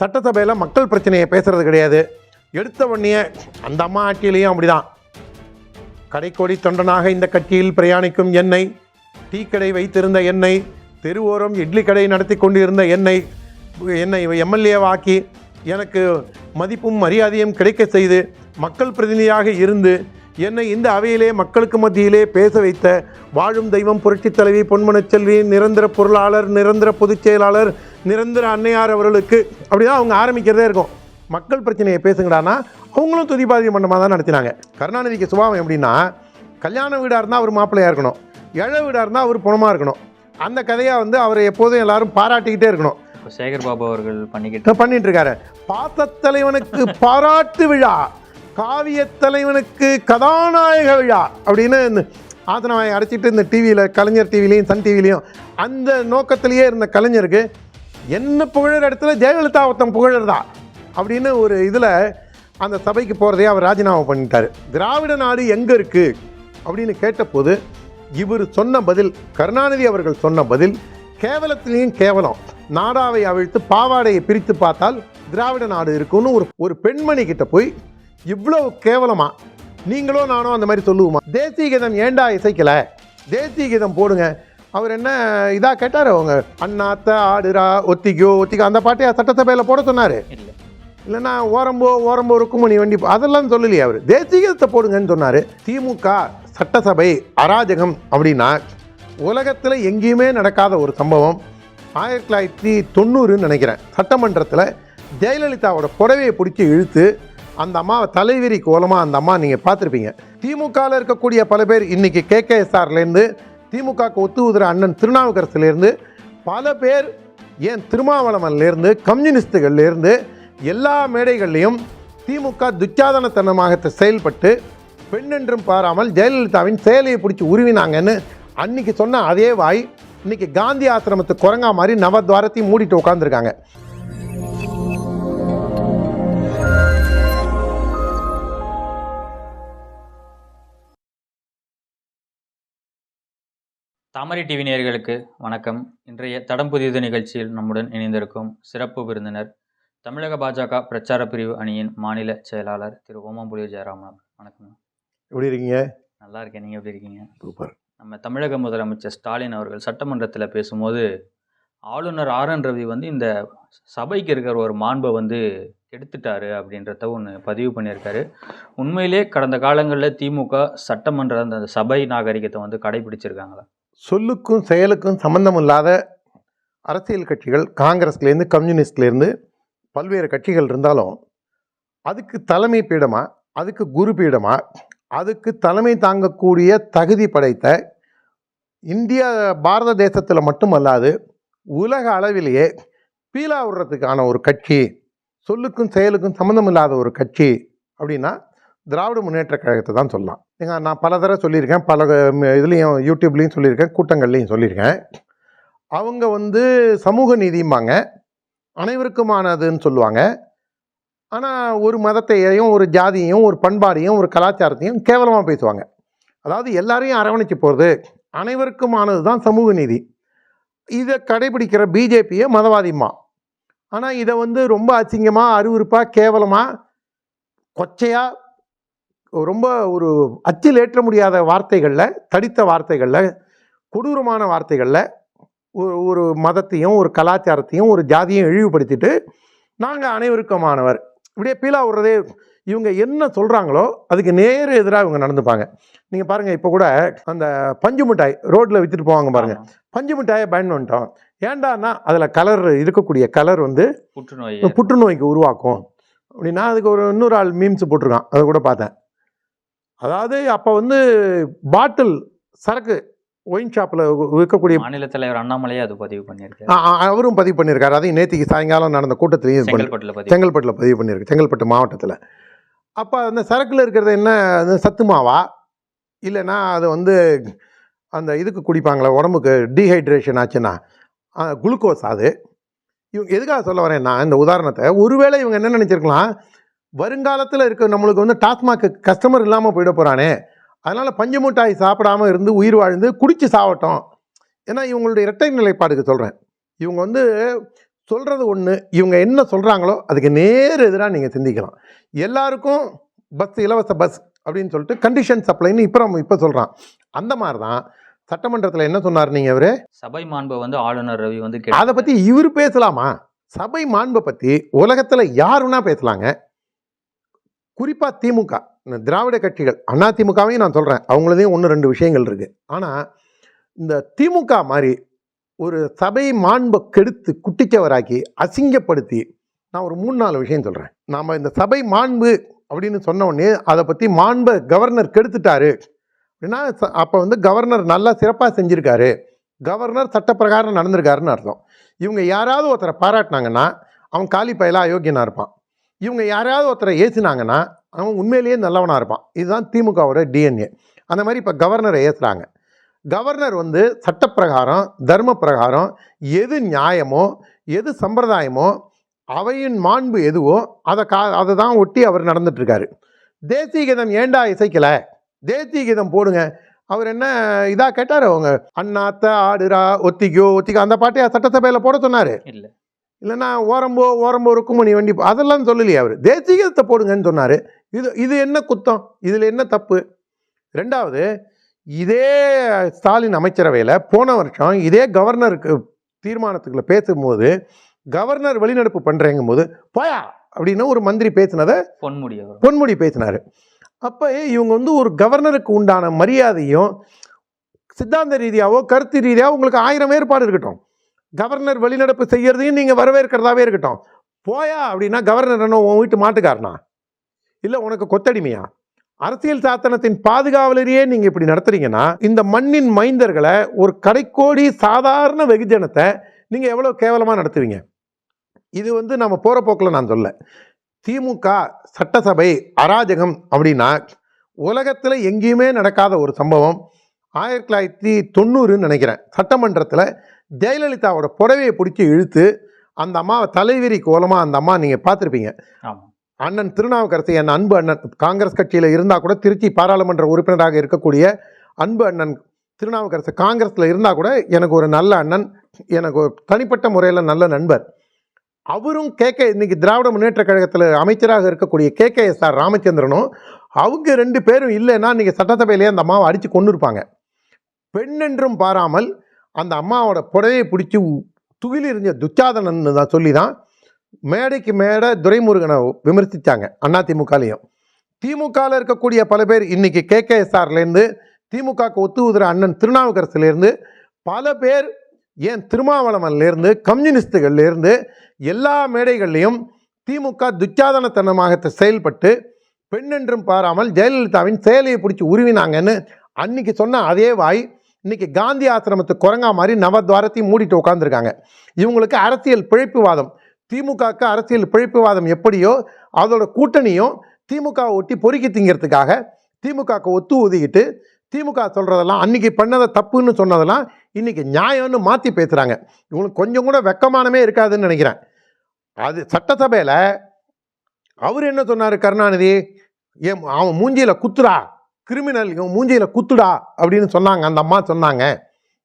சட்டசபையில் மக்கள் பிரச்சனையை பேசுறது கிடையாது. எடுத்த உடனே அந்த அம்மா ஆட்சியிலையும் அப்படிதான். கடைக்கோடி தொண்டனாக இந்த கட்சியில் பிரயாணிக்கும் என்னை டீ கடை வைத்திருந்த என்னை தெருவோரம் இட்லி கடை நடத்தி கொண்டிருந்த என்னை என்னை எம்எல்ஏவாக்கி எனக்கு மதிப்பும் மரியாதையும் கிடைக்க செய்து மக்கள் பிரதிநிதியாக இருந்து என்னை இந்த அவையிலே மக்களுக்கு மத்தியிலே பேச வைத்த வாழும் தெய்வம் புரட்சித் தலைவி பொன்மனச்செல்வி நிரந்தர பொருளாளர் நிரந்தர பொதுச் செயலாளர் நிரந்தர அன்னையார் அவர்களுக்கு அப்படிதான் அவங்க ஆரம்பிக்கிறதே இருக்கும். மக்கள் பிரச்சனையை பேசுங்கடானா அவங்களும் துதிபாதி மண்டமாக தான் நடத்தினாங்க. கருணாநிதிக்கு சுபாவம் எப்படின்னா கல்யாண வீடாக இருந்தால் அவர் மாப்பிள்ளையாக இருக்கணும். ஏழை வீடாக இருந்தால் அவர் பணமாக இருக்கணும். அந்த கதையாக வந்து அவரை எப்போதும் எல்லாரும் பாராட்டிக்கிட்டே இருக்கணும். சேகர் பாபு அவர்கள் பண்ணிக்கிட்டு பண்ணிட்டு இருக்காரு. பாசத் தலைவனுக்கு பாராட்டு விழா. காவிய தலைவனுக்கு கதாநாயக விழா அப்படின்னு இந்த ஆசனவாயை அடைச்சிட்டு இந்த டிவியில் கலைஞர் டிவிலையும் சன் டிவிலையும் அந்த நோக்கத்திலேயே இருந்த கலைஞருக்கு என்ன புகழற இடத்துல ஜெயலலிதா ஒருத்தன் புகழறதா அப்படின்னு ஒரு இதில் அந்த சபைக்கு போகிறதே அவர் ராஜினாமா பண்ணிட்டார். திராவிட நாடு எங்கே இருக்குது அப்படின்னு கேட்டபோது இவர் சொன்ன பதில் கருணாநிதி அவர்கள் சொன்ன பதில் கேவலத்திலையும் கேவலம். நாடாவை அவிழ்த்து பாவாடையை பிரித்து பார்த்தால் திராவிட நாடு இருக்குன்னு ஒரு ஒரு பெண்மணி கிட்ட போய் இவ்வளவு கேவலமா? நீங்களோ நானோ அந்த மாதிரி சொல்லுவோமா? தேசிய கீதம் ஏண்டா இசைக்கல? தேசிய கீதம் போடுங்க. அவர் என்ன இதா கேட்டார் அவங்க? அண்ணாத்த ஆடுறா ஒத்திக்கோ ஒத்திக்கோ. அந்த பாட்டையா சட்டசபையில் போட சொன்னார். இல்லை. இல்லைன்னா ஓரம்போ ஓரம்போ ருக்குமணி வண்டி அதெல்லாம் சொல்லலையே அவர். தேசியத்தை போடுங்கன்னு சொன்னார். திமுக சட்டசபை அராஜகம் அப்படின்னா உலகத்தில் எங்கேயுமே நடக்காத ஒரு சம்பவம். ஆயிரத்தி தொள்ளாயிரத்தி தொண்ணூறுன்னு நினைக்கிறேன். சட்டமன்றத்தில் ஜெயலலிதாவோட புடவையை பிடிச்சி இழுத்து அந்த அம்மாவை தலைவிரி கோலமாக அந்த அம்மா நீங்கள் பார்த்துருப்பீங்க. திமுகவில் இருக்கக்கூடிய பல பேர் இன்றைக்கி கேகேஎஸ்ஆர்லேருந்து திமுகவுக்கு ஒத்து உதிர அண்ணன் திருநாவுக்கரசுலேருந்து பல பேர் ஏன் திருமாவளவன்லேருந்து கம்யூனிஸ்டுகள்லேருந்து எல்லா மேடைகள்லையும் திமுக துச்சாதனத்தனமாக செயல்பட்டு பெண்ணென்றும் பாராமல் ஜெயலலிதாவின் செயலையை பிடிச்சி உருவினாங்கன்னு அன்னைக்கு சொன்ன அதே வாய் இன்னைக்கு காந்தி ஆசிரமத்து குரங்கா மாதிரி நவத்வாரத்தையும் மூடிட்டு உட்காந்துருக்காங்க தாமரை டிவி நேயர்களுக்கு வணக்கம். இன்றைய தடம் புதியது நிகழ்ச்சியில் நம்முடன் இணைந்திருக்கும் சிறப்பு விருந்தினர் தமிழக பாஜக பிரச்சார பிரிவு அணியின் மாநில செயலாளர் திரு ஓமாம்புலி ஜெயராமன் வணக்கம். எப்படி இருக்கீங்க? நல்லா இருக்கேன். நீங்கள் எப்படி இருக்கீங்க? சூப்பர். நம்ம தமிழக முதலமைச்சர் ஸ்டாலின் அவர்கள் சட்டமன்றத்தில் பேசும்போது ஆளுநர் ஆர் என் ரவி வந்து இந்த சபைக்கு இருக்கிற ஒரு மாண்பை வந்து கெடுத்துட்டாரு அப்படின்றத ஒன்று பதிவு பண்ணியிருக்காரு. உண்மையிலே கடந்த காலங்களில் திமுக சட்டமன்ற அந்த சபை நாகரிகத்தை வந்து கடைபிடிச்சிருக்காங்களா? சொல்லுக்கும் செயலுக்கும் சம்பந்தம் இல்லாத அரசியல் கட்சிகள் காங்கிரஸ்லேருந்து கம்யூனிஸ்ட்லேருந்து பல்வேறு கட்சிகள் இருந்தாலும் அதுக்கு தலைமை பீடமா அதுக்கு குரு பீடமா அதுக்கு தலைமை தாங்கக்கூடிய தகுதி படைத்த இந்தியா பாரத தேசத்தில் மட்டுமல்லாது உலக அளவிலேயே பீலா விடுறதுக்கான ஒரு கட்சி சொல்லுக்கும் செயலுக்கும் சம்மந்தம் இல்லாத ஒரு கட்சி அப்படின்னா திராவிட முன்னேற்ற கழகத்தை தான் சொல்லலாம். நீங்கள் நான் பல தடவை சொல்லியிருக்கேன் பல இதுலேயும் யூடியூப்லேயும் சொல்லியிருக்கேன் கூட்டங்கள்லையும் சொல்லியிருக்கேன். அவங்க வந்து சமூக நீதிம்பாங்க. அனைவருக்குமானதுன்னு சொல்லுவாங்க. ஆனால் ஒரு மதத்தையும் ஒரு ஜாதியையும் ஒரு பண்பாடையும் ஒரு கலாச்சாரத்தையும் கேவலமாக பேசுவாங்க. அதாவது எல்லாரையும் அரவணைச்சு போகிறது அனைவருக்குமானது தான் சமூக நீதி. இதை கடைபிடிக்கிற பிஜேபியை மதவாதிமா ஆனால் இதை வந்து ரொம்ப அசிங்கமாக அருவருப்பாக கேவலமாக கொச்சையாக ரொம்ப ஒரு அச்சில் ஏற்ற முடியாத வார்த்தைகளில் தடித்த வார்த்தைகளில் கொடூரமான வார்த்தைகளில் ஒரு ஒரு மதத்தையும் ஒரு கலாச்சாரத்தையும் ஒரு ஜாதியும் இழிவுபடுத்திட்டு நாங்கள் அனைவருக்குமானவர். இப்படியே பீலா விடுறதே இவங்க என்ன சொல்கிறாங்களோ அதுக்கு நேர் எதிராக இவங்க நடந்துப்பாங்க. நீங்கள் பாருங்கள் இப்போ கூட அந்த பஞ்சு மிட்டாய் ரோட்டில் விற்றுட்டு போவாங்க பாருங்கள். பஞ்சு மிட்டாயை பயன் பண்ணிட்டோம். ஏண்டான்னா அதில் கலர் இருக்கக்கூடிய கலர் வந்து புற்றுநோய் புற்றுநோய்க்கு உருவாக்கும். அப்படின்னா அதுக்கு ஒரு இன்னொரு ஆள் மீம்ஸ் போட்டிருக்கான். அதை கூட பார்த்தேன். அதாவது அப்போ வந்து பாட்டில் சரக்கு ஒயின் ஷாப்பில் விற்கக்கூடிய மாநில தலைவர் அண்ணாமலையே அது பதிவு பண்ணியிருக்காரு அவரும் பதிவு பண்ணியிருக்காரு. அதையும் நேத்திக்கு சாயங்காலம் நடந்த கூட்டத்திலையும் செங்கல்பட்டுல பதிவு. பண்ணியிருக்கு. செங்கல்பட்டு மாவட்டத்தில். அப்போ அந்த சரக்கில் இருக்கிறது என்ன? சத்து மாவா? இல்லைன்னா அது வந்து அந்த இதுக்கு குடிப்பாங்களே உடம்புக்கு டீஹைட்ரேஷன் ஆச்சுன்னா குளுக்கோஸ் அது. இவங்க எதுக்காக சொல்ல வரேன் நான் இந்த உதாரணத்தை ஒருவேளை இவங்க என்ன நினச்சிருக்கலாம் வருங்காலத்தில் இருக்க நம்மளுக்கு வந்து டாஸ்மாக் கஸ்டமர் இல்லாமல் போயிட போகிறானே அதனால் பஞ்சு மிட்டாய் சாப்பிடாம இருந்து உயிர் வாழ்ந்து குடிச்சு சாவட்டும். ஏன்னா இவங்களுடைய இரட்டை நிலைப்பாடுக்கு சொல்கிறேன் இவங்க வந்து சொல்கிறது ஒன்று இவங்க என்ன சொல்கிறாங்களோ அதுக்கு நேர் எதிராக நீங்கள் சிந்திக்கலாம். எல்லாருக்கும் பஸ் இலவச பஸ் அப்படின்னு சொல்லிட்டு கண்டிஷன் சப்ளைன்னு இப்போ இப்போ சொல்கிறான் அந்த மாதிரி தான் சட்டமன்றத்தில் என்ன சொன்னார் நீங்கள் அவர் சபை மாண்பை வந்து ஆளுநர் ரவி வந்து அதை. பற்றி இவர் பேசலாமா? சபை மாண்பை பற்றி உலகத்தில் யாருன்னா பேசலாங்க. குறிப்பாக திமுக இந்த திராவிட கட்சிகள் அண்ணா திமுகவையும் நான் சொல்கிறேன் அவங்களதையும் ஒன்று ரெண்டு விஷயங்கள் இருக்குது ஆனால் இந்த திமுக மாதிரி ஒரு சபை மாண்பை கெடுத்து குட்டிச்சவராக்கி அசிங்கப்படுத்தி நான் ஒரு மூணு நாலு விஷயம் சொல்கிறேன் நாம் இந்த சபை மாண்பு அப்படின்னு சொன்ன உடனே அதை பற்றி மாண்பை கவர்னர் கெடுத்துட்டாரு. அப்படின்னா அப்போ வந்து கவர்னர் நல்லா சிறப்பாக செஞ்சுருக்காரு. கவர்னர் சட்டப்பிரகாரம் நடந்திருக்காருன்னு அர்த்தம். இவங்க யாராவது ஒருத்தரை பாராட்டினாங்கன்னா அவன் காலி பயலாக அயோக்கியனாக இருப்பான். இவங்க யாராவது ஒருத்தரை ஏசினாங்கன்னா அவன் உண்மையிலேயே நல்லவனாக இருப்பான். இதுதான் திமுகவோட டிஎன்ஏ அந்த மாதிரி இப்போ கவர்னரை ஏசுகிறாங்க கவர்னர் வந்து சட்டப்பிரகாரம் தர்ம பிரகாரம் எது நியாயமோ எது சம்பிரதாயமோ அவையின் மாண்பு எதுவோ அதை கா அதை தான் ஒட்டி அவர் நடந்துட்டுருக்காரு. தேசிய கீதம் ஏண்டா இசைக்கலை? தேசிய கீதம் போடுங்க. அவர் என்ன இதாக கேட்டார்? அவங்க அண்ணாத்த ஆடுரா ஒத்திக்கோ ஒத்திக்கோ. அந்த பாட்டையா சட்டசபையில் போட சொன்னார்? இல்லை. இல்லைன்னா ஓரம்போ ஓரம்போ ருக்குமணி வண்டி அதெல்லாம் சொல்லலையே அவர். தேசிய கீதத்தை போடுங்கன்னு சொன்னார். இது இது என்ன குத்தம்? இதில் என்ன தப்பு? ரெண்டாவது இதே ஸ்டாலின் அமைச்சரவையில் போன வருஷம் இதே கவர்னருக்கு தீர்மானத்துக்குள்ள பேசும்போது கவர்னர் வெளிநடப்பு பண்ணுறேங்கும் போது போயா? அப்படின்னு ஒரு மந்திரி பேசினதை பொன்முடி பொன்முடி பேசினார். அப்போ இவங்க வந்து ஒரு கவர்னருக்கு உண்டான மரியாதையும் சித்தாந்த ரீதியாவோ கருத்து ரீதியாவோ உங்களுக்கு ஆயிரம் ஏற்பாடு இருக்கட்டும். கவர்னர் வெளிநடப்பு செய்கிறதையும் நீங்கள் வரவேற்கிறதாவே இருக்கட்டும். போயா அப்படின்னா கவர்னர் என்ன உன் வீட்டு மாட்டுக்காரனா? இல்லை உனக்கு கொத்தடிமையா? அரசியல் சாசனத்தின் பாதுகாவலரையே நீங்கள் இப்படி நடத்துறீங்கன்னா இந்த மண்ணின் மைந்தர்களை ஒரு கடைக்கோடி சாதாரண வெகுஜனத்தை நீங்கள் எவ்வளோ கேவலமாக நடத்துவீங்க? இது வந்து நம்ம போகிற போக்கில் நான் சொல்ல. திமுக சட்டசபை அராஜகம் அப்படின்னா உலகத்தில் எங்கேயுமே நடக்காத ஒரு சம்பவம். ஆயிரத்தி தொள்ளாயிரத்தி தொண்ணூறுன்னு நினைக்கிறேன். சட்டமன்றத்தில் ஜெயலலிதாவோட புடவையை பிடிச்சி இழுத்து அந்த அம்மாவை தலைவிரி கோலமாக அந்த அம்மா நீங்கள் பார்த்துருப்பீங்க. அண்ணன் திருநாவுக்கரசு என் அன்பு அண்ணன் காங்கிரஸ் கட்சியில் இருந்தால் கூட திருச்சி பாராளுமன்ற உறுப்பினராக இருக்கக்கூடிய அன்பு அண்ணன் திருநாவுக்கரசு காங்கிரஸில் இருந்தால் கூட எனக்கு ஒரு நல்ல அண்ணன் எனக்கு தனிப்பட்ட முறையில் நல்ல நண்பர். அவரும் கே. கே. இன்னைக்கு திராவிட முன்னேற்ற கழகத்தில் அமைச்சராக இருக்கக்கூடிய கே. கே. எஸ். ஆர். ராமச்சந்திரனும் அவங்க ரெண்டு பேரும் இல்லைன்னா நீங்கள் சட்டசபையிலேயே அந்த அம்மாவை அடித்து கொண்டு இருப்பாங்க பெண் என்றும் பாராமல் அந்த அம்மாவோட புடவையை பிடிச்சி துகில் எறிஞ்ச துச்சாதனன் தான் சொல்லி தான் மேடைக்கு மேடை துரைமுருகனை விமர்சித்தாங்க அதிமுகலையும் திமுகவில் இருக்கக்கூடிய பல பேர் இன்னைக்கு கேகேஎஸ்ஆர்லேருந்து திமுகக்கு எஸ்ஆர்லேருந்து திமுகவுக்கு ஒத்து அண்ணன் திருநாவுக்கரசுலேருந்து பல பேர் ஏன் திருமாவளவன்லேருந்து கம்யூனிஸ்டுகள்லேருந்து எல்லா மேடைகள்லையும் திமுக துச்சாதனத்தனமாக செயல்பட்டு பெண் என்றும் பாராமல் ஜெயலலிதாவின் செயலையை பிடிச்சி உருவினாங்கன்னு அன்னைக்கு சொன்ன அதே வாய் இன்றைக்கி காந்தி ஆசிரமத்து குரங்கா மாதிரி நவத்வாரத்தையும் மூடிட்டு உட்காந்துருக்காங்க இவங்களுக்கு அரசியல் பிழைப்புவாதம். திமுகவுக்கு அரசியல் பிழைப்புவாதம் எப்படியோ அதோட கூட்டணியும் திமுகவை ஒட்டி பொறுக்கி திங்கிறதுக்காக திமுகவுக்கு ஒத்து ஒதுக்கிட்டு திமுக சொல்கிறதெல்லாம் அன்றைக்கி பண்ணதை தப்புன்னு சொன்னதெல்லாம் இன்றைக்கி நியாயம்னு மாற்றி பேசுகிறாங்க இவங்களுக்கு கொஞ்சம் கூட வெக்கமானமே இருக்காதுன்னு நினைக்கிறேன். அது சட்டசபையில் அவர் என்ன சொன்னார் கருணாநிதி? ஏன் அவன் மூஞ்சியில் குத்துறா? கிரிமினல் இவன் மூஞ்சியில் குத்துடா அப்படின்னு சொன்னாங்க. அந்த அம்மா சொன்னாங்க.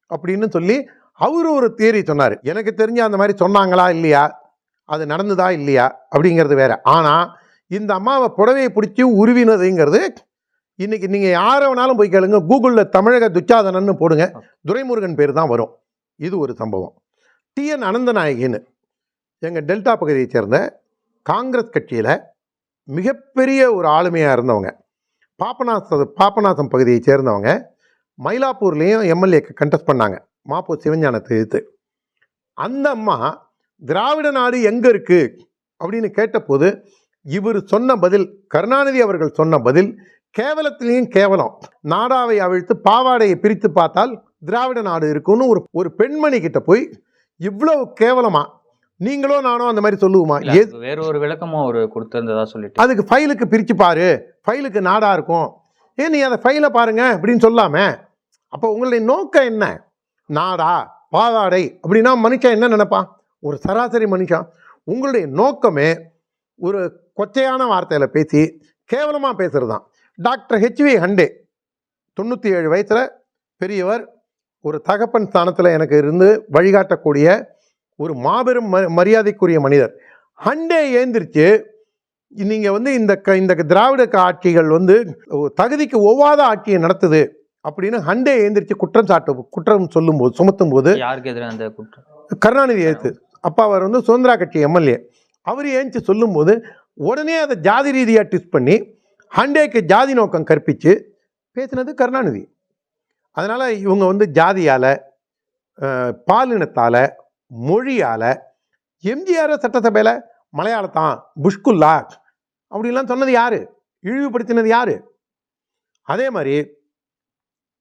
அப்படின்னு சொல்லி அவர் ஒரு தியரி சொன்னார். எனக்கு தெரிஞ்ச அந்த மாதிரி சொன்னாங்களா இல்லையா? அது நடந்ததா இல்லையா? அப்படிங்கிறது வேற. ஆனால் இந்த அம்மாவை புடவையை பிடிச்சி உருவினதுங்கிறது இன்னைக்கு நீங்கள் யாரை வேணாலும் போய் கேளுங்க. கூகுளில் தமிழக துச்சாதனன்னு போடுங்க. துரைமுருகன் பேர் தான் வரும். இது ஒரு சம்பவம். டிஎன் அனந்தநாயகின்னு எங்கள் டெல்டா பகுதியைச் சேர்ந்த காங்கிரஸ் கட்சியில் மிகப்பெரிய ஒரு ஆளுமையாக இருந்தவங்க. பாபநாச பாபநாசம் பகுதியை சேர்ந்தவங்க மயிலாப்பூர்லேயும் எம்எல்ஏக்கு கண்டெஸ்ட் பண்ணாங்க. மாப்போ சிவஞானத்தை எழுத்து அந்த அம்மா திராவிட நாடு எங்கே இருக்குது அப்படின்னு கேட்டபோது இவர் சொன்ன பதில் கருணாநிதி அவர்கள் சொன்ன பதில் கேவலத்திலையும் கேவலம். நாடாவை அவிழ்த்து பாவாடையை பிரித்து பார்த்தால் திராவிட நாடு இருக்குன்னு ஒரு ஒரு பெண்மணி கிட்ட போய் இவ்வளவு கேவலமாக நீங்களோ நானோ அந்த மாதிரி சொல்லுவோமா? வேற ஒரு விளக்கமும் அவர் கொடுத்திருந்ததா சொல்லிட்டு. அதுக்கு ஃபைலுக்கு பிரித்து பாரு. ஃபைலுக்கு நாடா இருக்கும். ஏன் நீ அதை ஃபைலை பாருங்க அப்படின்னு சொல்லாமே? அப்போ உங்களுடைய நோக்கம் என்ன? நாடா பாவாடை அப்படின்னா மனுஷன் என்ன நினைப்பான்? ஒரு சராசரி மனுஷன். உங்களுடைய நோக்கமே ஒரு கொச்சையான வார்த்தையில் பேசி கேவலமாக பேசுறது தான் டாக்டர் ஹெச்வி ஹண்டே தொண்ணூற்றி ஏழு வயசில் பெரியவர் ஒரு தகப்பன் ஸ்தானத்தில் எனக்கு இருந்து வழிகாட்டக்கூடிய ஒரு மாபெரும் மரியாதைக்குரிய மனிதர். ஹண்டே ஏந்திரிச்சு நீங்கள் வந்து இந்த க இந்த திராவிட ஆட்சிகள் வந்து தகுதிக்கு ஒவ்வாத ஆட்சியை நடத்துது அப்படின்னு ஹண்டே ஏந்திரிச்சு குற்றம் சாட்டு குற்றம் சொல்லும்போது சுமத்தும் போது யாருக்கு எதிராக அந்த குற்றம்? கருணாநிதி எழுத்து அப்பா அவர் வந்து சுதந்திரா கட்சி எம்எல்ஏ. அவர் ஏஞ்சி சொல்லும்போது உடனே அதை ஜாதி ரீதியாக ட்விஸ்ட் பண்ணி ஹண்டேக்கு ஜாதி நோக்கம் கற்பித்து பேசினது கருணாநிதி. அதனால் இவங்க வந்து ஜாதியால் பாலினத்தால் மொழியால் எம்ஜிஆர் சட்டசபையில் மலையாளத்தான் புஷ்குல்லா அப்படிலாம் சொன்னது யார்? இழிவுபடுத்தினது யார்? அதே மாதிரி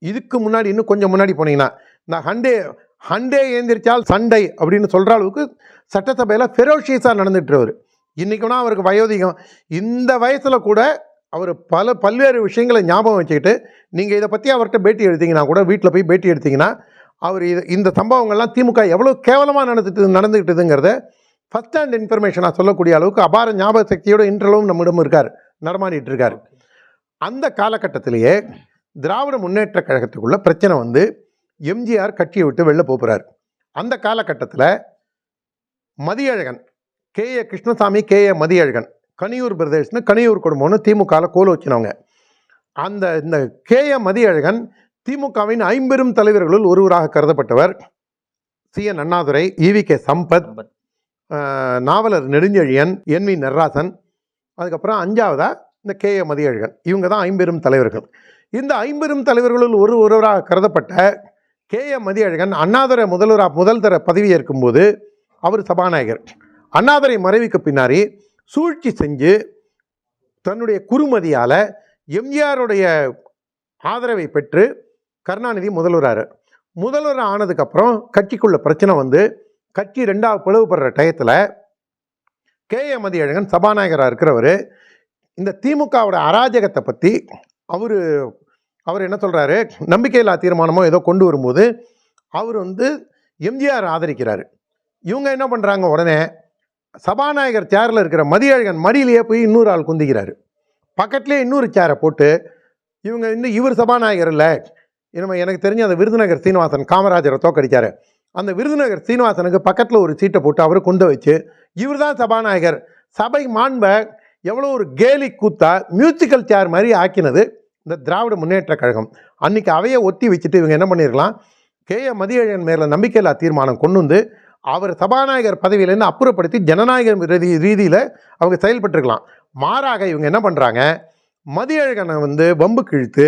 இதுக்கு முன்னாடி இன்னும் கொஞ்சம் முன்னாடி போனீங்கன்னா இந்த ஹண்டே ஹண்டே ஏந்திரிச்சால் சண்டை அப்படின்னு சொல்கிற அளவுக்கு சட்டசபையில் ஃபெரோஷியஸாக நடந்துட்டுருவர் இன்றைக்குனா அவருக்கு வயோதிகம். இந்த வயசில் கூட அவர் பல பல்வேறு விஷயங்களை ஞாபகம் வச்சுக்கிட்டு நீங்கள் இதை பற்றி அவர்கிட்ட பேட்டி எடுத்தீங்கன்னா கூட வீட்டில் போய் பேட்டி எடுத்தீங்கன்னா அவர் இது இந்த சம்பவங்கள்லாம் திமுக எவ்வளோ கேவலமாக நடந்துட்டு நடந்துக்கிட்டதுங்கிறத ஃபஸ்ட் ஹேண்ட் இன்ஃபர்மேஷனாக சொல்லக்கூடிய அளவுக்கு அபார ஞாபக சக்தியோட இன்றளவும் நம்மிடம் இருக்கார் நடமாடிட்டு இருக்கார் அந்த காலகட்டத்திலேயே திராவிட முன்னேற்ற கழகத்துக்குள்ள பிரச்சனை வந்து எம்ஜிஆர் கட்சியை விட்டு வெளில போகிறார் அந்த காலகட்டத்தில் Mathiyazhagan K. A. Krishnasamy K. A. Mathiyazhagan Kaniyur பிரதேஷ்னு Kaniyur குடும்பம்னு திமுகவில் கோல வச்சினவங்க. அந்த இந்த கே. ஏ. மதியழகன் திமுகவின் ஐம்பெரும் தலைவர்களுள் ஒருவராக கருதப்பட்டவர் C. N. Annadurai E V K. Sampath Navalar Nedunchezhiyan N. V. Natarasan அதுக்கப்புறம் அஞ்சாவதா இந்த கே. ஏ. மதியழகன். இவங்க தான் ஐம்பெரும் தலைவர்கள். இந்த ஐம்பெரும் தலைவர்களுள் ஒரு ஒருவராக கருதப்பட்ட கே. ஏ. மதியழகன் அண்ணாதுரை முதல்வராக முதல் தர பதவியேற்கும் போது அவர் சபாநாயகர். அண்ணாதுரை மறைவுக்கு பின்னாடி சூழ்ச்சி செஞ்சு தன்னுடைய குறுமதியால் எம்ஜிஆருடைய ஆதரவை பெற்று கருணாநிதி முதல்வராரு. முதல்வர் ஆனதுக்கப்புறம் கட்சிக்குள்ள பிரச்சனை வந்து கட்சி ரெண்டாவது பிளவுபடுற டயத்தில் கே. ஏ. மதியழகன் சபாநாயகராக இருக்கிறவர். இந்த திமுகவோட அராஜகத்தை பற்றி அவர் அவர் என்ன சொல்கிறாரு நம்பிக்கையில்லா தீர்மானமோ ஏதோ கொண்டு வரும்போது அவர் வந்து எம்ஜிஆர் ஆதரிக்கிறார். இவங்க என்ன பண்ணுறாங்க உடனே சபாநாயகர் சேரில் இருக்கிற மதியழகன் மடியிலேயே போய் இன்னொரு ஆள் குந்திக்கிறாரு. பக்கத்துலேயே இன்னொரு சேரை போட்டு இவங்க இன்னும் இவர் சபாநாயகர் இல்லை நம்ம எனக்கு தெரிஞ்ச அந்த விருதுநகர் சீனிவாசன் காமராஜரை தோக்கடிச்சாரு அந்த விருதுநகர் சீனிவாசனுக்கு பக்கத்தில் ஒரு சீட்டை போட்டு அவரை கொண்டு வச்சு இவர் தான் சபாநாயகர். சபை மாண்பை எவ்வளோ ஒரு கேலி கூத்தா மியூசிக்கல் சேர் மாதிரி ஆக்கினது இந்த திராவிட முன்னேற்ற கழகம். அன்றைக்கி அவையை ஒத்தி வச்சுட்டு இவங்க என்ன பண்ணியிருக்கலாம் கே. ஏ மதியழகன் மேலே நம்பிக்கையில்லா தீர்மானம் கொண்டு வந்து அவர் சபாநாயகர் பதவியிலேருந்து அப்புறப்படுத்தி ஜனநாயக ரீதி ரீதியில் அவங்க செயல்பட்டுருக்கலாம். மாறாக இவங்க என்ன பண்ணுறாங்க மதியழகனை வந்து வம்பு கிழித்து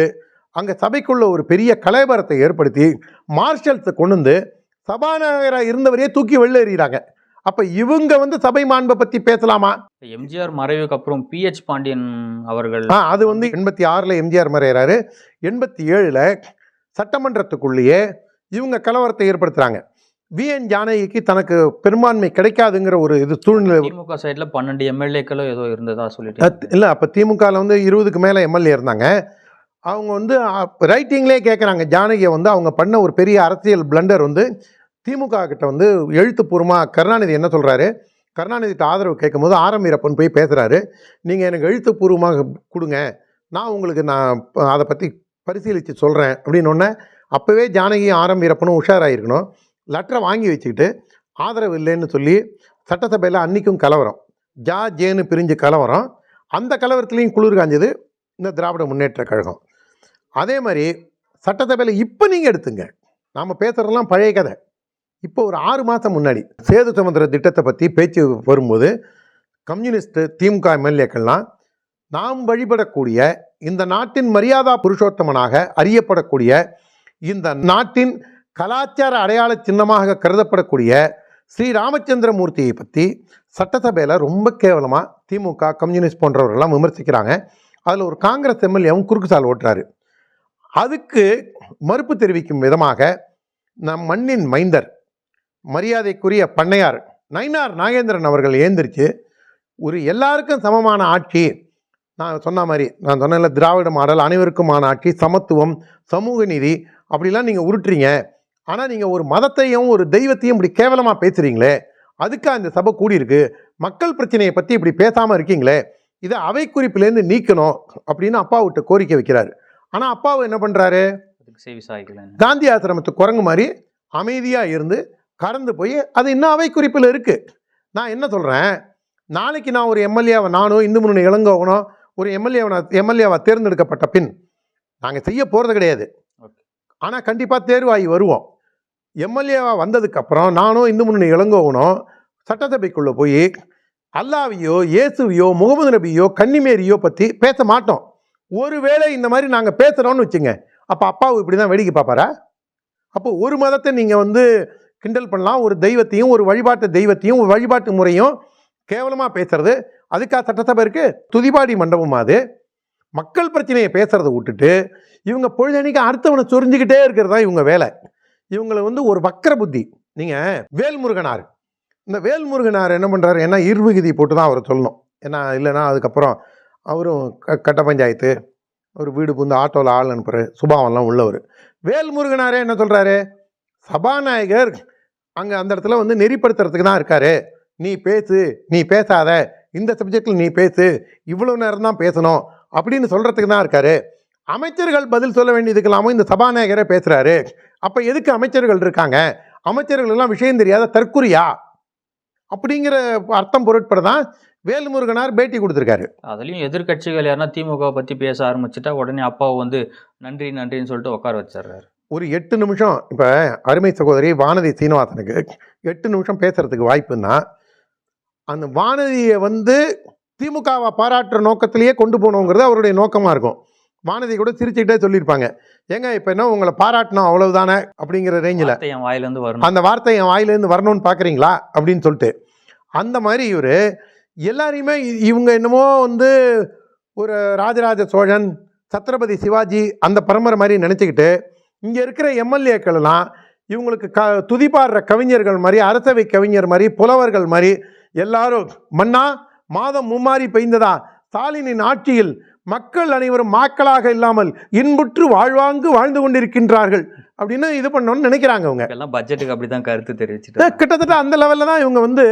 அங்கே சபைக்குள்ள ஒரு பெரிய கலைபரத்தை ஏற்படுத்தி மார்ஷல்ஸை கொண்டு வந்து சபாநாயகராக இருந்தவரையே தூக்கி வெளில எறிகிறாங்க. அப்போ இவங்க வந்து சபை மாண்பை பற்றி பேசலாமா? எம்ஜிஆர் மறைவுக்கு அப்புறம் பிஹெச் பாண்டியன் அவர்கள் ஆ அது வந்து எண்பத்தி ஆறில் எம்ஜிஆர் மறையிறாரு. எண்பத்தி ஏழில் சட்டமன்றத்துக்குள்ளேயே இவங்க கலவரத்தை ஏற்படுத்துகிறாங்க வி. என். ஜானகிக்கு தனக்கு பெரும்பான்மை கிடைக்காதுங்கிற ஒரு இது சூழ்நிலை திமுக சைடுல பன்னெண்டு எம்எல்ஏக்களோ ஏதோ இருந்ததா சொல்லிட்டு இல்லை அப்போ திமுகவில் வந்து இருபதுக்கு மேலே எம்எல்ஏ இருந்தாங்க. அவங்க வந்து ரைட்டிங்லேயே கேட்குறாங்க ஜானகியை வந்து அவங்க பண்ண ஒரு பெரிய அரசியல் பிளண்டர் வந்து திமுக கிட்ட வந்து எழுத்துப்பூர்வமாக கருணாநிதி என்ன சொல்கிறாரு கருணாநிதிட்ட ஆதரவு கேட்கும்போது ஆரம் வீரப்பன் போய் பேசுகிறாரு நீங்கள் எனக்கு எழுத்துப்பூர்வமாக கொடுங்க. நான் உங்களுக்கு நான் அதை பற்றி பரிசீலித்து சொல்கிறேன் அப்படின்னு அப்போவே ஜானகி ஆரம் வீரப்பனும் உஷாராயிருக்கணும். லெட்டரை வாங்கி வச்சுக்கிட்டு ஆதரவு இல்லைன்னு சொல்லி சட்டசபையில் அன்றைக்கும் கலவரம். ஜா ஜேன்னு பிரிஞ்சு கலவரம். அந்த கலவரத்துலேயும் குளிர் காஞ்சது. இந்த திராவிட முன்னேற்ற கழகம். அதே மாதிரி சட்டசபையில் இப்போ நீங்கள் எடுத்துங்க. நாம் பேசுகிறதெல்லாம் பழைய கதை. இப்போ ஒரு ஆறு மாதம் முன்னாடி சேது சமுத்திர திட்டத்தை பற்றி பேச்சு வரும்போது கம்யூனிஸ்ட்டு திமுக எம்எல்ஏக்கள்லாம் நாம் வழிபடக்கூடிய இந்த நாட்டின் மரியாதா புருஷோத்தமனாக அறியப்படக்கூடிய இந்த நாட்டின் கலாச்சார அடையாள சின்னமாக கருதப்படக்கூடிய ஸ்ரீ ராமச்சந்திரமூர்த்தியை பற்றி சட்டசபையில் ரொம்ப கேவலமாக திமுக கம்யூனிஸ்ட் போன்றவர்கள்லாம் விமர்சிக்கிறாங்க. அதில் ஒரு காங்கிரஸ் எம்எல்ஏவும் குறுக்கு சால் ஓட்டுறாரு. அதுக்கு மறுப்பு தெரிவிக்கும் விதமாக நம் மண்ணின் மைந்தர் மரியாதைக்குரிய பண்ணையார் நயினார் நாகேந்திரன் அவர்கள் ஏந்திரிச்சு ஒரு எல்லாருக்கும் சமமான ஆட்சி நான் சொன்ன மாதிரி நான் சொன்ன திராவிட மாடல் அனைவருக்குமான ஆட்சி சமத்துவம் சமூக நீதி அப்படிலாம் நீங்கள் உருட்டுறீங்க. ஆனால் நீங்கள் ஒரு மதத்தையும் ஒரு தெய்வத்தையும் இப்படி கேவலமாக பேசுகிறீங்களே அதுக்கு அந்த சபை கூடியிருக்கு? மக்கள் பிரச்சனையை பற்றி இப்படி பேசாமல் இருக்கீங்களே இதை அவை குறிப்பிலேருந்து நீக்கணும் அப்படின்னு அப்பாவிட்ட கோரிக்கை வைக்கிறாரு. ஆனால் அப்பாவை என்ன பண்ணுறாரு காந்தி ஆசிரமத்து குரங்கு மாதிரி அமைதியாக இருந்து கடந்து போய் அது இன்னும் அவை குறிப்பில் இருக்குது நான் என்ன சொல்கிறேன் நாளைக்கு நான் ஒரு எம்எல்ஏவை நானும் இந்து முன்னணி இளங்கோவனோ ஒரு எம்எல்ஏவை எம்எல்ஏவை தேர்ந்தெடுக்கப்பட்ட பின் நாங்கள் செய்ய போகிறது கிடையாது. ஆனால் கண்டிப்பாக தேர்வாகி வருவோம். எம்எல்ஏவாக வந்ததுக்கப்புறம் நானும் இந்து முன்னணி இளங்கோவனோ சட்டசபைக்குள்ளே போய் அல்லாவையோ இயேசுவையோ முகமது நபியோ கன்னிமேரியோ பற்றி பேச மாட்டோம். ஒருவேளை இந்த மாதிரி நாங்கள் பேசுகிறோன்னு வச்சுங்க அப்போ அப்பாவு இப்படி தான் வேடிக்கை பார்ப்பாரா? அப்போ ஒரு மதத்தை நீங்கள் வந்து கிண்டல் பண்ணலாம் ஒரு தெய்வத்தையும் ஒரு வழிபாட்டு தெய்வத்தையும் ஒரு வழிபாட்டு முறையும் கேவலமாக பேசுறது அதுக்காக சட்டசபை இருக்குது துதிபாடி மண்டபம் அது. மக்கள் பிரச்சனையை பேசுறதை விட்டுட்டு இவங்க பொழுதனைக்கு அடுத்தவனை சொரிஞ்சுக்கிட்டே இருக்கிறது தான் இவங்க வேலை. இவங்களை வந்து ஒரு வக்கர புத்தி. நீங்கள் வேல்முருகனார். இந்த வேல்முருகனார் என்ன பண்ணுறாரு ஏன்னா இருவுகிதி போட்டு தான் அவர் சொல்லணும். ஏன்னா இல்லைன்னா அதுக்கப்புறம் அவரும் க கட்ட பஞ்சாயத்து ஒரு வீடு புந்து ஆட்டோவில் ஆள் அனுப்புகிறார் சுபாவம்லாம் உள்ளவர். வேல்முருகனாரே என்ன சொல்கிறாரு சபாநாயகர் அங்கே அந்த இடத்துல வந்து நெறிப்படுத்துறதுக்கு தான் இருக்காரு. நீ பேசு நீ பேசாத இந்த சப்ஜெக்டில் நீ பேசு இவ்வளோ நேரம் தான் பேசணும் அப்படின்னு சொல்கிறதுக்கு தான் இருக்காரு. அமைச்சர்கள் பதில் சொல்ல வேண்டியதுக்கெல்லாமோ இந்த சபாநாயகரே பேசுகிறாரு அப்போ எதுக்கு அமைச்சர்கள் இருக்காங்க? அமைச்சர்கள் எல்லாம் விஷயம் தெரியாத தற்குறியா? அப்படிங்கிற அர்த்தம் பொருட்பட தான் வேல்முருகனார் பேட்டி கொடுத்துருக்காரு. அதுலேயும் எதிர்க்கட்சிகள் யாருன்னா திமுக பற்றி பேச ஆரம்பிச்சிட்டா உடனே அப்பாவை வந்து நன்றி நன்றின்னு சொல்லிட்டு உட்கார வச்சிடுறாரு. ஒரு எட்டு நிமிஷம் இப்போ அருமை சகோதரி வானதி சீனிவாசனுக்கு எட்டு நிமிஷம் பேசுறதுக்கு வாய்ப்புன்னா அந்த வானதியை வந்து திமுகவை பாராட்டுற நோக்கத்திலேயே கொண்டு போகணுங்கிறது அவருடைய நோக்கமாக இருக்கும். வானதி கூட சிரிச்சுக்கிட்டே சொல்லியிருப்பாங்க. ஏங்க இப்போ என்ன உங்களை பாராட்டணும் அவ்வளவுதானே அப்படிங்கிற ரேஞ்சில் என் வாயிலேருந்து வரணும். அந்த வார்த்தை என் வாயிலேருந்து வரணும்னு பார்க்குறீங்களா அப்படின்னு சொல்லிட்டு. அந்த மாதிரி இவர் எல்லாரையுமே இவங்க என்னமோ வந்து ஒரு ராஜராஜ சோழன் சத்ரபதி சிவாஜி அந்த பரம்பரை மாதிரி நினச்சிக்கிட்டு இங்கே இருக்கிற எம்எல்ஏக்கள் எல்லாம் இவங்களுக்கு க துதிப்பாடுற கவிஞர்கள் மாதிரி அரசவை கவிஞர் மாதிரி புலவர்கள் மாதிரி எல்லாரும் மன்னா மாதம் மும்மாறி பெய்ந்ததா? ஸ்டாலினின் ஆட்சியில் மக்கள் அனைவரும் மாக்களாக இல்லாமல் இன்புற்று வாழ்வாங்கு வாழ்ந்து கொண்டிருக்கின்றார்கள் அப்படின்னு இது பண்ணணும்னு நினைக்கிறாங்க அவங்க எல்லாம் பட்ஜெட்டுக்கு அப்படி தான் கருத்து தெரிவிச்சுட்டு கிட்டத்தட்ட அந்த லெவலில் தான் இவங்க வந்து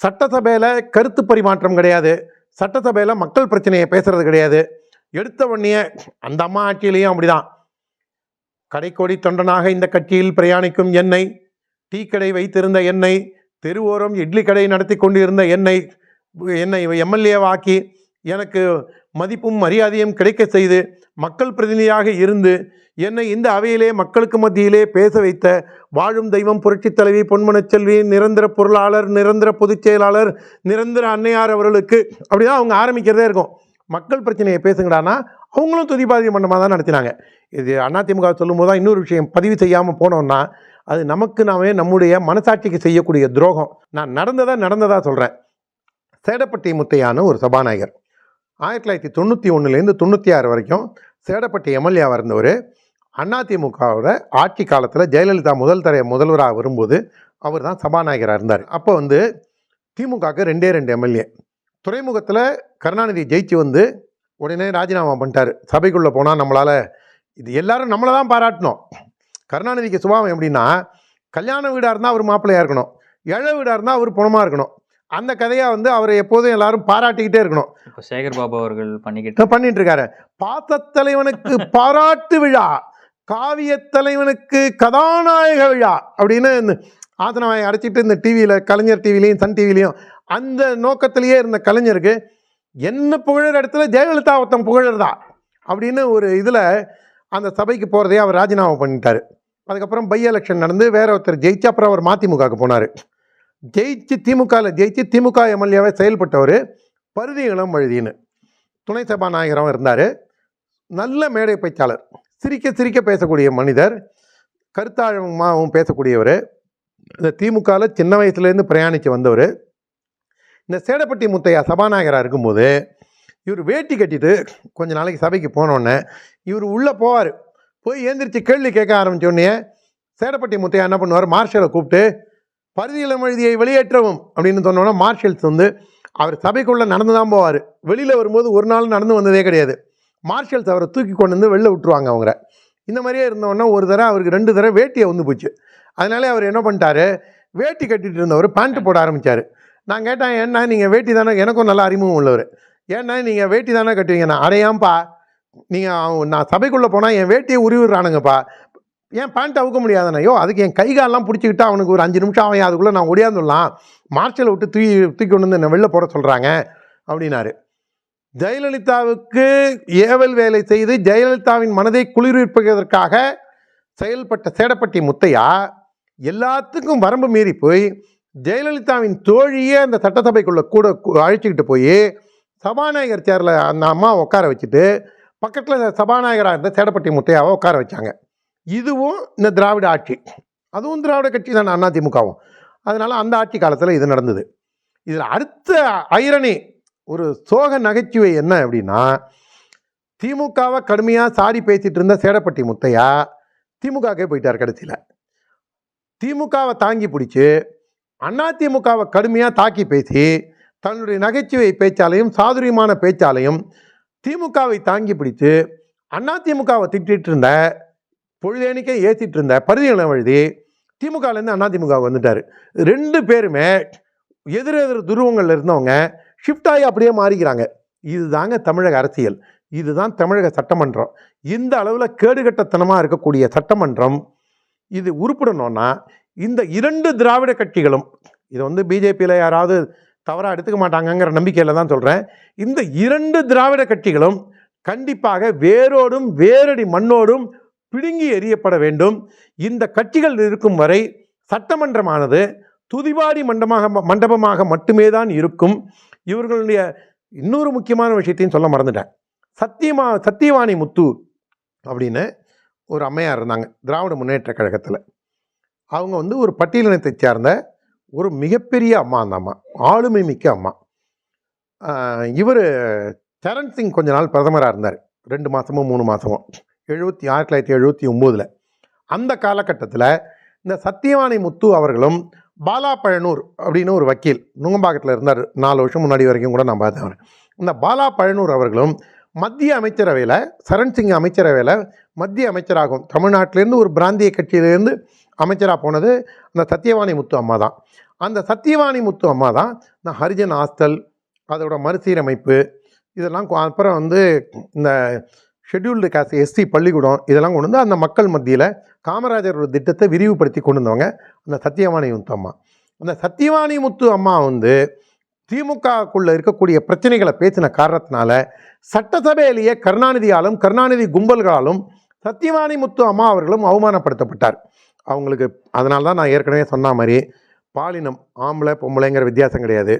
சட்டசபையில் கருத்து பரிமாற்றம் கிடையாது. சட்டசபையில் மக்கள் பிரச்சனையை பேசுறது கிடையாது. எடுத்த உடனே அந்த அம்மா ஆட்சியிலையும் அப்படிதான். கடைக்கோடி தொண்டனாக இந்த கட்சியில் பிரயாணிக்கும் என்னை டீ கடை வைத்திருந்த எண்ணெய் தெருவோரம் இட்லி கடை நடத்தி கொண்டிருந்த என்னை என்னை எம்எல்ஏவாக்கி எனக்கு மதிப்பும் மரியாதையும் கிடைக்க செய்து மக்கள் பிரதிநிதியாக இருந்து என்னை இந்த அவையிலே மக்களுக்கு மத்தியிலே பேச வைத்த வாழும் தெய்வம் புரட்சித் தலைவி பொன்மனச்செல்வி நிரந்தர பொருளாளர் நிரந்தர பொதுச் செயலாளர் நிரந்தர அன்னையார் அவர்களுக்கு அப்படிதான் அவங்க ஆரம்பிக்கிறதே இருக்கும். மக்கள் பிரச்சனையை பேசுங்கடானா அவங்களும் துதிபாதி மண்டமாக தான் நடத்தினாங்க. இது அதிமுக சொல்லும்போது தான் இன்னொரு விஷயம் பதிவு செய்யாமல் போனோம்னா அது நமக்கு நாமே நம்முடைய மனசாட்சிக்கு செய்யக்கூடிய துரோகம். நான் நடந்ததாக நடந்ததா சொல்கிறேன் சேடப்பட்டி முத்தையான ஒரு சபாநாயகர். ஆயிரத்தி தொள்ளாயிரத்தி தொண்ணூற்றி ஒன்றுலேருந்து தொண்ணூற்றி ஆறு வரைக்கும் சேடப்பட்டி எம்எல்ஏவாக இருந்தவர். அதிமுகவோட ஆட்சி காலத்தில் ஜெயலலிதா முதல் தர முதல்வராக வரும்போது அவர் தான் சபாநாயகராக இருந்தார். அப்போ வந்து திமுகவுக்கு ரெண்டே ரெண்டு எம்எல்ஏ. துறைமுகத்தில் கருணாநிதி ஜெயிச்சு வந்து உடனே ராஜினாமா பண்ணிட்டார். சபைக்குள்ளே போனால் நம்மளால் இது எல்லாரும் நம்மளை தான் பாராட்டணும். கருணாநிதிக்கு சுபாவம் எப்படின்னா கல்யாண வீடாக இருந்தால் அவர் மாப்பிள்ளையாக இருக்கணும். இழ வீடாக இருந்தால் அவர் பணமாக இருக்கணும். அந்த கதையாக வந்து அவரை எப்போதும் எல்லாரும் பாராட்டிக்கிட்டே இருக்கணும். இப்போ சேகர் பாபு அவர்கள் பண்ணிக்கிட்டு பண்ணிட்டு இருக்காரு. பாசத்தலைவனுக்கு பாராட்டு விழா. காவியத் தலைவனுக்கு கதாநாயக விழா அப்படின்னு இந்த ஆசனவாயை அடைச்சிட்டு இந்த டிவியில் கலைஞர் டிவிலையும் சன் டிவிலையும் அந்த நோக்கத்திலேயே இருந்த கலைஞருக்கு என்ன புகழற இடத்துல ஜெயலலிதா ஒருத்தன் புகழறதா அப்படின்னு ஒரு இதில் அந்த சபைக்கு போகிறதே அவர் ராஜினாமா பண்ணிட்டார். அதுக்கப்புறம் பை எலெக்ஷன் நடந்து வேற ஒருத்தர் ஜெயிச்சு அப்புறம் அவர் மதிமுகவுக்கு போனார். ஜெயிச்சு திமுகவில் ஜெயிச்சு திமுக எம்எல்ஏவை செயல்பட்டவர் பருதி இளம் வழுதின்னு துணை சபாநாயகராகவும் இருந்தார். நல்ல மேடை பேச்சாளர். சிரிக்க சிரிக்க பேசக்கூடிய மனிதர் கருத்தாழமாகவும் பேசக்கூடியவர் இந்த திமுகவில் சின்ன வயசுலேருந்து பிரயாணித்து வந்தவர் இந்த சேடப்பட்டி முத்தையா சபாநாயகராக இருக்கும்போது இவர் வேட்டி கட்டிட்டு கொஞ்ச நாளைக்கு சபைக்கு போனோடனே இவர் உள்ளே போவார். போய் ஏந்திரிச்சு கேள்வி கேட்க ஆரம்பித்தோடனே சேடப்பட்டி முத்தையா என்ன பண்ணுவார்? மார்ஷலை கூப்பிட்டு பருதி இளமழுதியை வெளியேற்றவும் அப்படின்னு சொன்னோன்னா மார்ஷல்ஸ் வந்து அவர் சபைக்குள்ளே நடந்து தான் போவார். வெளியில் வரும்போது ஒரு நாள் நடந்து வந்ததே கிடையாது. மார்ஷல்ஸ் அவரை தூக்கி கொண்டு வந்து வெளில விட்டுருவாங்க அவங்க இந்த மாதிரியே இருந்தோன்னா ஒரு தடவை அவருக்கு ரெண்டு தடவை வேட்டியை வந்து போச்சு. அதனாலே அவர் என்ன பண்ணிட்டாரு? வேட்டி கட்டிட்டு இருந்தவர் பேண்ட்டு போட ஆரம்பித்தார் நான் கேட்டேன் ஏன்னா நீங்கள் வேட்டி தானே எனக்கும் நல்ல அறிமுகம் உள்ளவர். ஏன்னா நீங்கள் வேட்டி தானே கட்டுவீங்க நான் அடையாம்ப்பா நீங்கள் நான் சபைக்குள்ளே போனால் என் வேட்டியை உருவிடுறானுங்கப்பா. ஏன் பேண்ட் அவுக்க முடியாதுண்ணா ஐயோ அதுக்கு என் கைகாலெலாம் பிடிச்சிக்கிட்டு பிடிச்சிக்கிட்டா அவனுக்கு ஒரு அஞ்சு நிமிஷம் அவன் அதுக்குள்ளே நான் ஒடியாந்துடலாம் மார்ஷலை விட்டு தூக்கி தூக்கி கொண்டு வந்து என்னை வெளில போட சொல்கிறாங்க அப்படின்னாரு. ஜெயலலிதாவுக்கு ஏவல் வேலை செய்து ஜெயலலிதாவின் மனதை குளிர்விப்பதற்காக செயல்பட்ட சேடப்பட்டி முத்தையா எல்லாத்துக்கும் வரம்பு மீறி போய் ஜெயலலிதாவின் தோழியே அந்த சட்டசபைக்குள்ளே கூட அழைச்சிக்கிட்டு போய் சபாநாயகர் சேரில் அந்த அம்மா உட்கார வச்சுட்டு பக்கத்தில் சபாநாயகராக இருந்த சேடப்பட்டி முத்தையாவை உட்கார வச்சாங்க. இதுவும் இந்த திராவிட ஆட்சி. அதுவும் திராவிட கட்சி தான் அதிமுகவும் அதனால் அந்த ஆட்சி காலத்தில் இது நடந்தது. இதில் அடுத்த ஐரணி ஒரு சோக நகைச்சுவை என்ன அப்படின்னா திமுகவை கடுமையாக சாடி பேசிகிட்டு இருந்த சேடப்பட்டி முத்தையா திமுகக்கே போயிட்டார் கடைசியில். திமுகவை தாங்கி பிடிச்சி அண்ணா திமுகவை கடுமையாக தாக்கி பேசி தன்னுடைய நகைச்சுவை பேச்சாலையும் சாதுரியமான பேச்சாலையும் திமுகவை தாங்கி பிடிச்சு திமுகவை திட்டிட்டு இருந்த பொழுதேனிக்கே ஏற்றிட்டு இருந்த பரிதிகளை எழுதி திமுகலேருந்து அதிமுக வந்துட்டார். ரெண்டு பேருமே எதிர் எதிர் துருவங்கள்ல இருந்தவங்க ஷிஃப்ட் ஆகி அப்படியே மாறிக்கிறாங்க. இதுதாங்க தமிழக அரசியல். இதுதான் தமிழக சட்டமன்றம். இந்த அளவில் கேடுகட்டத்தனமாக இருக்கக்கூடிய சட்டமன்றம் இது உருப்பிடணும்னா இந்த இரண்டு திராவிட கட்சிகளும் இது வந்து பிஜேபியில் யாராவது தவறாக எடுத்துக்க மாட்டாங்கங்கிற நம்பிக்கையில் தான் சொல்கிறேன் இந்த இரண்டு திராவிட கட்சிகளும் கண்டிப்பாக வேரோடும் வேரடி மண்ணோடும் பிடுங்கி எறியப்பட வேண்டும். இந்த கட்சிகள் இருக்கும் வரை சட்டமன்றமானது துதிவாரி மண்டமாக மண்டபமாக மட்டுமே தான் இருக்கும். இவர்களுடைய இன்னொரு முக்கியமான விஷயத்தையும் சொல்ல மறந்துட்டேன். சத்தியமா சத்தியவாணி முத்து அப்படின்னு ஒரு அம்மையார் இருந்தாங்க திராவிட முன்னேற்ற கழகத்தில். அவங்க வந்து ஒரு பட்டியலினத்தை சேர்ந்த ஒரு மிகப்பெரிய அம்மா அந்த அம்மா ஆளுமை மிக்க அம்மா. இவர் சரண் சிங் கொஞ்ச நாள் பிரதமராக இருந்தார் ரெண்டு மாதமோ மூணு மாதமோ எழுபத்தி ஆயிரத்தி தொள்ளாயிரத்தி எழுபத்தி ஒம்போதில். அந்த காலகட்டத்தில் இந்த சத்தியவாணி முத்து அவர்களும் பாலா பழனூர் அப்படின்னு ஒரு வக்கீல் நுங்கம்பாக்கத்தில் இருந்தார். நாலு வருஷம் முன்னாடி வரைக்கும் கூட நான் பார்த்தேன் இந்த பாலா பழனூர் அவர்களும் மத்திய அமைச்சரவையில் சரண் சிங் அமைச்சரவையில் மத்திய அமைச்சராகும் தமிழ்நாட்டிலேருந்து ஒரு பிராந்திய கட்சியிலேருந்து அமைச்சராக போனது அந்த சத்தியவாணி முத்து அம்மா தான். அந்த சத்தியவாணி முத்து அம்மா தான் இந்த ஹரிஜன் ஹாஸ்டல் அதோட மறுசீரமைப்பு இதெல்லாம் அப்புறம் வந்து இந்த ஷெட்யூல்டு காஸ்ட் எஸ்சி பள்ளிக்கூடம் இதெல்லாம் கொண்டு வந்து அந்த மக்கள் மத்தியில் காமராஜர் ஒரு திட்டத்தை விரிவுபடுத்தி கொண்டு வந்தவங்க அந்த சத்தியவாணி முத்து அம்மா. அந்த சத்தியவாணி முத்து அம்மா வந்து திமுகக்குள்ளே இருக்கக்கூடிய பிரச்சனைகளை பேசின காரணத்தினால சட்டசபையிலேயே கருணாநிதியாலும் கருணாநிதி கும்பல்களாலும் சத்தியவாணி முத்து அம்மா அவர்களும் அவமானப்படுத்தப்பட்டார். அவங்களுக்கு அதனால தான் நான் ஏற்கனவே சொன்ன மாதிரி பாலினம் ஆம்பளை பொம்பளைங்கிற வித்தியாசம் கிடையாது.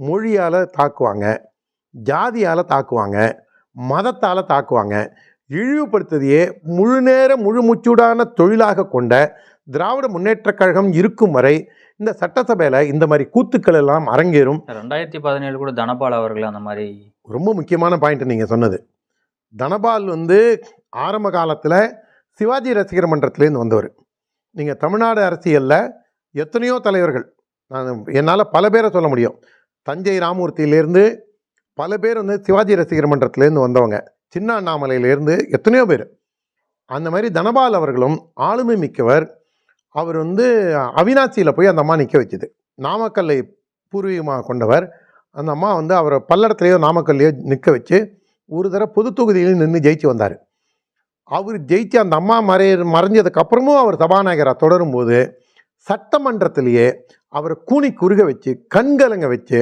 மொழியால் தாக்குவாங்க ஜாதியால் தாக்குவாங்க. மதத்தால் தாக்குவாங்க. இழிவுபடுத்ததையே முழு நேர முழு முச்சூடான தொழிலாக கொண்ட திராவிட முன்னேற்றக் கழகம் இருக்கும் வரை இந்த சட்டசபையில் இந்த மாதிரி கூத்துக்கள் எல்லாம் அரங்கேறும். ரெண்டாயிரத்தி பதினேழு கூட தனபால் அவர்கள் அந்த மாதிரி ரொம்ப முக்கியமான பாயிண்ட் நீங்கள் சொன்னது. தனபால் வந்து ஆரம்ப காலத்தில் சிவாஜி ரசிகர் மன்றத்திலேருந்து வந்தவர். நீங்கள் தமிழ்நாடு அரசியலில் எத்தனையோ தலைவர்கள். நான் என்னால் பல பேரை சொல்ல முடியும். தஞ்சை ராமூர்த்தியிலேருந்து பல பேர் வந்து சிவாஜி ரசிகர் மன்றத்திலேருந்து வந்தவங்க. சின்ன அண்ணாமலையிலேருந்து எத்தனையோ பேர். அந்த மாதிரி தனபால் அவர்களும் ஆளுமை மிக்கவர். அவர் வந்து அவினாசியில் போய் அந்த அம்மா நிற்க வச்சுது. நாமக்கல்லை பூர்வீகமாக கொண்டவர். அந்த அம்மா வந்து அவரை பல்லடத்துலையோ நாமக்கல்லையோ நிற்க வச்சு ஒரு தடவை பொது தொகுதியிலையும் நின்று ஜெயிச்சு வந்தார். அவர் ஜெயிச்சு அந்த அம்மா மறைய மறைஞ்சதுக்கப்புறமும் அவர் சபாநாயகராக தொடரும்போது சட்டமன்றத்திலேயே அவரை கூணி குறுக வச்சு கண்கலங்க வச்சு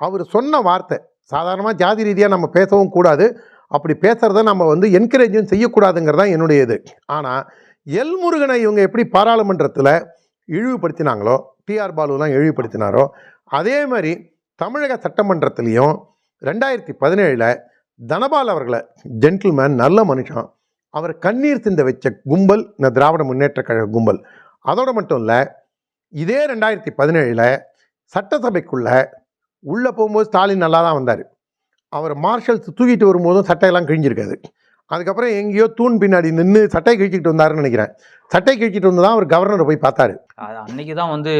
அவர் சொன்ன வார்த்தை சாதாரணமாக ஜாதி ரீதியாக நம்ம பேசவும் கூடாது. அப்படி பேசுகிறத நம்ம வந்து என்கரேஜும் செய்யக்கூடாதுங்கிறது தான் என்னுடைய இது ஆனால் எல் முருகனை இவங்க எப்படி பாராளுமன்றத்தில் இழிவுபடுத்தினாங்களோ டிஆர் பாலுலாம் இழிவுபடுத்தினாரோ அதே மாதிரி தமிழக சட்டமன்றத்திலையும் ரெண்டாயிரத்தி பதினேழில் தனபால் அவர்களை ஜென்டில்மேன் நல்ல மனுஷன் அவர் கண்ணீர் சிந்த வச்ச கும்பல் இந்த திராவிட முன்னேற்ற கழக கும்பல். அதோடு மட்டும் இல்லை இதே ரெண்டாயிரத்தி பதினேழில் சட்டசபைக்குள்ள உள்ளே போகும்போது ஸ்டாலின் நல்லா தான் வந்தார். அவர் மார்ஷல்ஸ் தூக்கிட்டு வரும்போதும் சட்டையெல்லாம் கிழிஞ்சிருக்காது. அதுக்கப்புறம் எங்கேயோ தூண் பின்னாடி நின்று சட்டை கிழிச்சிட்டு வந்தாருன்னு நினைக்கிறேன். சட்டை கிழிச்சிட்டு வந்து தான் அவர் கவர்னரை போய் பார்த்தாரு. அது அன்னைக்கு தான் வந்து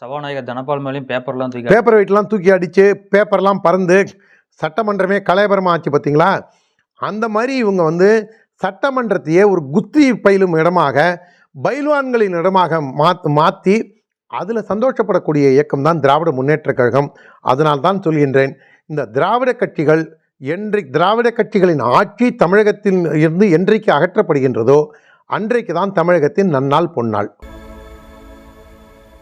சபாநாயகர் தனபால் மேலேயும் பேப்பர்லாம் தூக்கி பேப்பர் வெயிட்லாம் தூக்கி அடித்து பேப்பர்லாம் பறந்து சட்டமன்றமே கலையபரமாக ஆச்சு பார்த்தீங்களா அந்த மாதிரி இவங்க வந்து சட்டமன்றத்தையே ஒரு குத்தி பயிலும் இடமாக பைல்வான்களின் இடமாக மாத் மாற்றி அதில் சந்தோஷப்படக்கூடிய இயக்கம் தான் திராவிட முன்னேற்றக் கழகம். அதனால் தான் சொல்கின்றேன் இந்த திராவிட கட்சிகள் என்றை திராவிட கட்சிகளின் ஆட்சி தமிழகத்தில் இருந்து என்றைக்கு அகற்றப்படுகின்றதோ அன்றைக்கு தான் தமிழகத்தின் நன்னாள் பொன்னாள்.